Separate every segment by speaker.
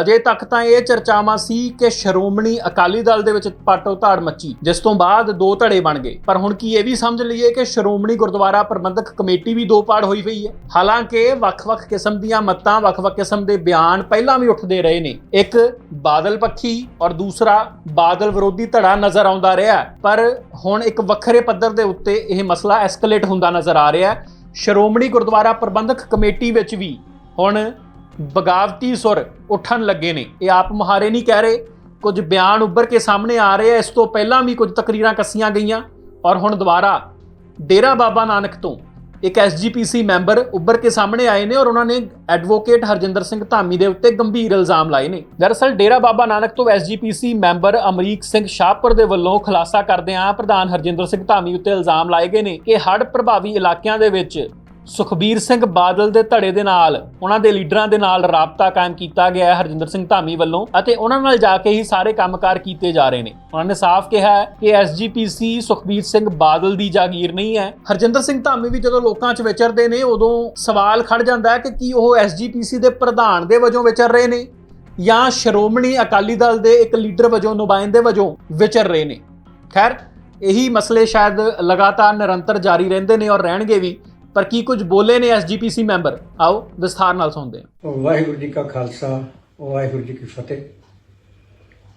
Speaker 1: ਅਜੇ ਤੱਕ ਤਾਂ ਇਹ ਚਰਚਾਵਾਂ ਸੀ ਕਿ ਸ਼੍ਰੋਮਣੀ ਅਕਾਲੀ ਦਲ ਦੇ ਵਿੱਚ ਪਾਟੋ ਧਾੜ ਮੱਚੀ, ਜਿਸ ਤੋਂ ਬਾਅਦ ਦੋ ਧੜੇ ਬਣ ਗਏ। ਪਰ ਹੁਣ ਕੀ ਇਹ ਵੀ ਸਮਝ ਲਈਏ ਕਿ ਸ਼੍ਰੋਮਣੀ ਗੁਰਦੁਆਰਾ ਪ੍ਰਬੰਧਕ ਕਮੇਟੀ ਵੀ ਦੋ ਪਾੜ ਹੋਈ ਪਈ ਹੈ? ਹਾਲਾਂਕਿ ਵੱਖ-ਵੱਖ ਕਿਸਮ ਦੀਆਂ ਮੱਤਾਂ, ਵੱਖ-ਵੱਖ ਕਿਸਮ ਦੇ ਬਿਆਨ ਪਹਿਲਾਂ ਵੀ ਉੱਠਦੇ ਰਹੇ ਨੇ। ਇੱਕ, ਬਾਦਲ ਪੱਖੀ ਔਰ ਦੂਸਰਾ, ਬਾਦਲ ਵਿਰੋਧੀ ਧੜਾ ਨਜ਼ਰ ਆਉਂਦਾ ਰਿਹਾ। ਪਰ ਹੁਣ ਇੱਕ ਵੱਖਰੇ ਪੱਧਰ ਦੇ ਉੱਤੇ ਇਹ ਮਸਲਾ ਐਸਕੇਲੇਟ ਹੁੰਦਾ ਨਜ਼ਰ ਆ ਰਿਹਾ ਹੈ। ਸ਼੍ਰੋਮਣੀ ਗੁਰਦੁਆਰਾ ਪ੍ਰਬੰਧਕ ਕਮੇਟੀ ਵਿੱਚ ਵੀ ਹੁਣ ਬਗਾਵਤੀ ਸੁਰ ਉੱਠਣ ਲੱਗੇ ਨੇ। ਇਹ ਆਪ ਮੁਹਾਰੇ ਨਹੀਂ ਕਹਿ ਰਹੇ। ਕੁਝ ਬਿਆਨ ਉੱਭਰ ਕੇ ਸਾਹਮਣੇ ਆ ਰਹੇ ਆ। ਇਸ ਤੋਂ ਪਹਿਲਾਂ ਵੀ ਕੁਝ ਤਕਰੀਰਾਂ ਕੱਸੀਆਂ ਗਈਆਂ। ਔਰ ਹੁਣ ਦੁਬਾਰਾ ਡੇਰਾ ਬਾਬਾ ਨਾਨਕ ਤੋਂ ਇੱਕ ਐਸਜੀਪੀਸੀ ਮੈਂਬਰ ਉੱਭਰ ਕੇ ਸਾਹਮਣੇ ਆਏ ਨੇ ਔਰ ਉਹਨਾਂ ਨੇ ਐਡਵੋਕੇਟ ਹਰਜਿੰਦਰ ਸਿੰਘ ਧਾਮੀ ਦੇ ਉੱਤੇ ਗੰਭੀਰ ਇਲਜ਼ਾਮ ਲਾਏ ਨੇ। ਦਰਅਸਲ ਡੇਰਾ ਬਾਬਾ ਨਾਨਕ ਤੋਂ ਐਸਜੀਪੀਸੀ ਮੈਂਬਰ ਅਮਰੀਕ ਸਿੰਘ ਸ਼ਾਹਪੁਰ ਦੇ ਵੱਲੋਂ ਖੁਲਾਸਾ ਕਰਦਿਆਂ ਪ੍ਰਧਾਨ ਹਰਜਿੰਦਰ ਸਿੰਘ ਧਾਮੀ ਉੱਤੇ ਇਲਜ਼ਾਮ ਲਾਏ ਗਏ ਨੇ ਕਿ ਹੜ੍ਹ ਪ੍ਰਭਾਵੀ ਇਲਾਕਿਆਂ ਦੇ ਵਿੱਚ ਸੁਖਬੀਰ ਸਿੰਘ ਬਾਦਲ ਦੇ ਧੜੇ ਦੇ ਨਾਲ, ਉਹਨਾਂ ਦੇ ਲੀਡਰਾਂ ਦੇ ਨਾਲ ਰਾਬਤਾ ਕਾਇਮ ਕੀਤਾ ਗਿਆ ਹੈ ਹਰਜਿੰਦਰ ਸਿੰਘ ਧਾਮੀ ਵੱਲੋਂ ਅਤੇ ਉਹਨਾਂ ਨਾਲ ਜਾ ਕੇ ਹੀ ਸਾਰੇ ਕੰਮਕਾਰ ਕੀਤੇ ਜਾ ਰਹੇ ਨੇ। ਉਹਨਾਂ ਨੇ ਸਾਫ਼ ਕਿਹਾ ਹੈ ਕਿ ਐਸਜੀਪੀਸੀ ਸੁਖਬੀਰ ਸਿੰਘ ਬਾਦਲ ਦੀ ਜਾਗੀਰ ਨਹੀਂ ਹੈ। ਹਰਜਿੰਦਰ ਸਿੰਘ ਧਾਮੀ ਵੀ ਜਦੋਂ ਲੋਕਾਂ 'ਚ ਵਿਚਰਦੇ ਨੇ, ਉਦੋਂ ਸਵਾਲ ਖੜ ਜਾਂਦਾ ਹੈ ਕਿ ਕੀ ਉਹ ਐਸਜੀਪੀਸੀ ਦੇ ਪ੍ਰਧਾਨ ਦੇ ਵਜੋਂ ਵਿਚਰ ਰਹੇ ਨੇ ਜਾਂ ਸ਼੍ਰੋਮਣੀ ਅਕਾਲੀ ਦਲ ਦੇ ਇੱਕ ਲੀਡਰ ਵਜੋਂ, ਨੁਮਾਇੰਦੇ ਵਜੋਂ ਵਿਚਰ ਰਹੇ ਨੇ। ਖੈਰ, ਇਹੀ ਮਸਲੇ ਸ਼ਾਇਦ ਲਗਾਤਾਰ ਨਿਰੰਤਰ ਜਾਰੀ ਰਹਿੰਦੇ ਨੇ ਔਰ ਰਹਿਣਗੇ ਵੀ। ਪਰ ਕੀ ਕੁਝ ਬੋਲੇ ਨੇ ਐਸਜੀਪੀਸੀ ਮੈਂਬਰ? ਆਓ ਵਿਸਥਾਰ ਨਾਲ ਸੁਣਦੇ ਹਾਂ।
Speaker 2: ਵਾਹਿਗੁਰੂ ਜੀ ਕਾ ਖਾਲਸਾ ਵਾਹਿਗੁਰੂ ਜੀ ਕੀ ਫਤਿਹ।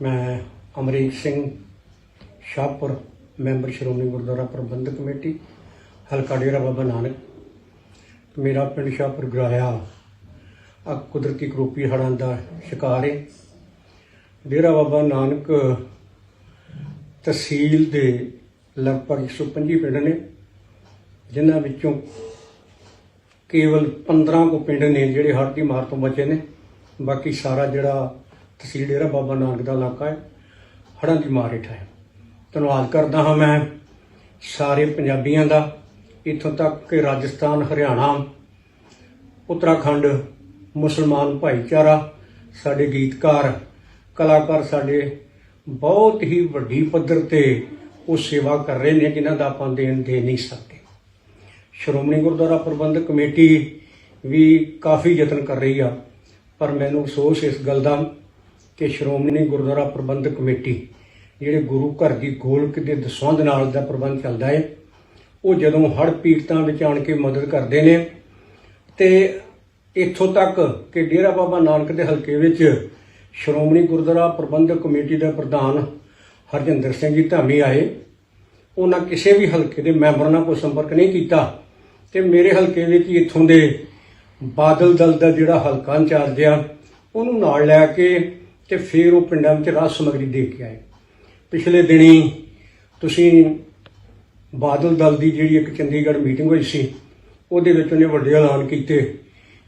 Speaker 2: ਮੈਂ ਅਮਰੀਕ ਸਿੰਘ ਸ਼ਾਹਪੁਰ, ਮੈਂਬਰ ਸ਼੍ਰੋਮਣੀ ਗੁਰਦੁਆਰਾ ਪ੍ਰਬੰਧਕ ਕਮੇਟੀ, ਹਲਕਾ ਡੇਰਾ ਬਾਬਾ ਨਾਨਕ। ਮੇਰਾ ਪਿੰਡ ਸ਼ਾਹਪੁਰ ਗਰਾਇਆ ਆ। ਕੁਦਰਤੀ ਕਰੋਪੀ ਹੜ੍ਹਾਂ ਦਾ ਸ਼ਿਕਾਰ ਹੈ ਡੇਰਾ ਬਾਬਾ ਨਾਨਕ ਤਹਿਸੀਲ ਦੇ ਲਗਭਗ 125 ਪਿੰਡ ਨੇ। ਜਿਨ੍ਹਾਂ ਵਿੱਚੋਂ ਕੇਵਲ 15 ਕੋ ਪਿੰਡ ਨੇ ਜਿਹੜੇ ਹੜ੍ਹ ਦੀ ਮਾਰ ਤੋਂ ਬਚੇ ਨੇ। ਬਾਕੀ ਸਾਰਾ ਜਿਹੜਾ ਤਹਿਸੀਲ ਡੇਰਾ ਬਾਬਾ ਨਾਨਕ ਦਾ ਇਲਾਕਾ ਹੈ, ਹੜ੍ਹਾਂ ਦੀ ਮਾਰ ਹੇਠ ਹੈ। ਧੰਨਵਾਦ ਕਰਦਾ ਹਾਂ ਮੈਂ, ਸਾਰੇ ਪੰਜਾਬੀਆਂ ਦਾ, ਇੱਥੋਂ ਤੱਕ ਕਿ ਰਾਜਸਥਾਨ, ਹਰਿਆਣਾ, ਉੱਤਰਾਖੰਡ, ਮੁਸਲਮਾਨ ਭਾਈਚਾਰਾ, ਸਾਡੇ ਗੀਤਕਾਰ, ਕਲਾਕਾਰ ਸਾਡੇ ਬਹੁਤ ਹੀ ਵੱਡੀ ਪੱਧਰ ਤੇ ਉਹ ਸੇਵਾ ਕਰ ਰਹੇ ਨੇ, ਜਿਨ੍ਹਾਂ ਦਾ ਆਪਾਂ ਦੇਣ ਦੇ ਨਹੀਂ ਸਕਦੇ। ਸ਼੍ਰੋਮਣੀ ਗੁਰਦੁਆਰਾ ਪ੍ਰਬੰਧਕ ਕਮੇਟੀ ਵੀ ਕਾਫੀ ਯਤਨ ਕਰ ਰਹੀ ਆ, ਪਰ ਮੈਨੂੰ ਅਫਸੋਸ ਇਸ ਗੱਲ ਦਾ ਕਿ ਸ਼੍ਰੋਮਣੀ ਗੁਰਦੁਆਰਾ ਪ੍ਰਬੰਧਕ ਕਮੇਟੀ ਜਿਹੜੇ ਗੁਰੂ ਘਰ ਦੀ ਗੋਲਕ ਦੇ ਦਸਵੰਧ ਨਾਲ ਦਾ ਪ੍ਰਬੰਧ ਚੱਲਦਾ ਹੈ ਉਹ ਜਦੋਂ ਹੜ੍ਹ ਪੀੜਤਾਂ ਵਿੱਚ ਆਣ ਕੇ ਮਦਦ ਕਰਦੇ ਨੇ ਤੇ ਇੱਥੋਂ ਤੱਕ ਕਿ ਡੇਰਾ ਬਾਬਾ ਨਾਨਕ ਦੇ ਹਲਕੇ ਵਿੱਚ ਸ਼੍ਰੋਮਣੀ ਗੁਰਦੁਆਰਾ ਪ੍ਰਬੰਧਕ ਕਮੇਟੀ ਦੇ ਪ੍ਰਧਾਨ ਹਰਜਿੰਦਰ ਸਿੰਘ ਜੀ ਧਾਮੀ ਆਏ। ਉਹਨਾਂ ਕਿਸੇ ਵੀ ਹਲਕੇ ਦੇ ਮੈਂਬਰ ਨਾਲ ਕੋਈ ਸੰਪਰਕ ਨਹੀਂ ਕੀਤਾ। ਤੇ ਮੇਰੇ ਹਲਕੇ ਵਿੱਚ ਹੀ ਇੱਥੋਂ ਦੇ ਬਾਦਲ ਦਲ ਦਾ ਜਿਹੜਾ ਹਲਕਾ ਇੰਚਾਰਜ ਆ, ਉਹਨੂੰ ਨਾਲ ਲੈ ਕੇ ਤੇ ਫਿਰ ਉਹ ਪਿੰਡਾਂ ਵਿੱਚ ਰਾਜ ਸਮਗਰੀ ਦੇ ਕੇ ਆਏ। ਪਿਛਲੇ ਦਿਨੀ ਤੁਸੀਂ ਬਾਦਲ ਦਲ ਦੀ ਜਿਹੜੀ ਇੱਕ ਚੰਡੀਗੜ੍ਹ ਮੀਟਿੰਗ ਹੋਈ ਸੀ, ਉਹਦੇ ਵਿੱਚ ਉਹਨੇ ਵੱਡੇ ਐਲਾਨ ਕੀਤੇ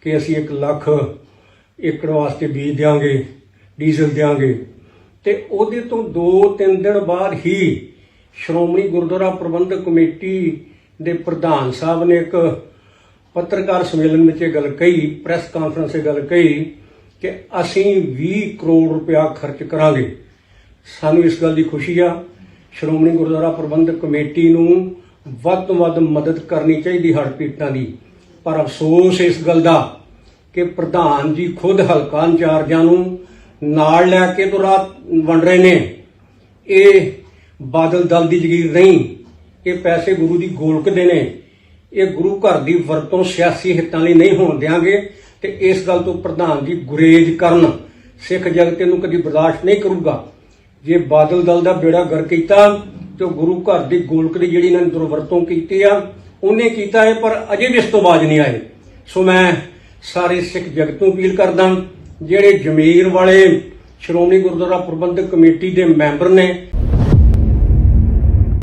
Speaker 2: ਕਿ ਅਸੀਂ 1 ਲੱਖ ਏਕੜ ਵਾਸਤੇ ਬੀਜ ਦਿਆਂਗੇ, ਡੀਜ਼ਲ ਦਿਆਂਗੇ। ਤੇ ਉਹਦੇ ਤੋਂ 2-3 ਦਿਨ ਬਾਅਦ ਹੀ ਸ਼੍ਰੋਮਣੀ ਗੁਰਦੁਆਰਾ ਪ੍ਰਬੰਧਕ ਕਮੇਟੀ ਦੇ ਪ੍ਰਧਾਨ ਸਾਹਿਬ ਨੇ ਇੱਕ ਪੱਤਰਕਾਰ ਸੰਮੇਲਨ ਵਿੱਚ ਇਹ ਗੱਲ ਕਹੀ ਪ੍ਰੈਸ ਕਾਨਫਰੰਸ 'ਤੇ ਗੱਲ ਕਹੀ ਕਿ ਅਸੀਂ 20 ਕਰੋੜ ਰੁਪਇਆ ਖਰਚ ਕਰਾਂਗੇ। ਸਾਨੂੰ ਇਸ ਗੱਲ ਦੀ ਖੁਸ਼ੀ ਆ। ਸ਼੍ਰੋਮਣੀ ਗੁਰਦੁਆਰਾ ਪ੍ਰਬੰਧਕ ਕਮੇਟੀ ਨੂੰ ਵੱਧ ਤੋਂ ਵੱਧ ਮਦਦ ਕਰਨੀ ਚਾਹੀਦੀ ਹੜ੍ਹ ਪੀੜਤਾਂ ਦੀ। ਪਰ ਅਫਸੋਸ ਇਸ ਗੱਲ ਦਾ ਕਿ ਪ੍ਰਧਾਨ ਜੀ ਖੁਦ ਹਲਕਾ ਇੰਚਾਰਜਾਂ ਨੂੰ ਨਾਲ ਲੈ ਕੇ ਤੋਂ ਰਾਤ ਵੰਡ ਰਹੇ ਨੇ। ਇਹ ਬਾਦਲ ਦਲ ਦੀ ਜ਼ਗੀਰ ਨਹੀਂ। ਇਹ ਪੈਸੇ ਗੁਰੂ ਦੀ ਗੋਲਕ ਦੇ ਨੇ। ਇਹ ਗੁਰੂ ਘਰ ਦੀ ਵਰਤੋਂ ਸਿਆਸੀ ਹਿੱਤਾਂ ਲਈ ਨਹੀਂ ਹੋਣ ਦਿਆਂਗੇ ਤੇ ਇਸ ਗੱਲ ਤੋਂ ਪ੍ਰਧਾਨ ਜੀ ਗੁਰੇਜ਼ ਕਰਨ। ਸਿੱਖ ਜਗਤ ਇਹਨੂੰ ਕਦੀ ਬਰਦਾਸ਼ਤ ਨਹੀਂ ਕਰੂਗਾ। ਜੇ ਬਾਦਲ ਦਲ ਦਾ ਬੇੜਾ ਗਰ ਕੀਤਾ ਤੇ ਉਹ ਗੁਰੂ ਘਰ ਦੀ ਗੋਲਕ ਦੀ ਜਿਹੜੀ ਇਹਨਾਂ ਨੇ ਦੁਰਵਰਤੋਂ ਕੀਤੀ ਆ, ਉਹਨੇ ਕੀਤਾ ਹੈ, ਪਰ ਅਜੇ ਵੀ ਇਸ ਤੋਂ ਬਾਜ ਨਹੀਂ ਆਏ। ਸੋ ਮੈਂ ਸਾਰੇ ਸਿੱਖ ਜਗਤ ਨੂੰ ਅਪੀਲ ਕਰਦਾ ਜਿਹੜੇ ਜ਼ਮੀਰ ਵਾਲੇ ਸ਼੍ਰੋਮਣੀ ਗੁਰਦੁਆਰਾ ਪ੍ਰਬੰਧਕ ਕਮੇਟੀ ਦੇ ਮੈਂਬਰ ਨੇ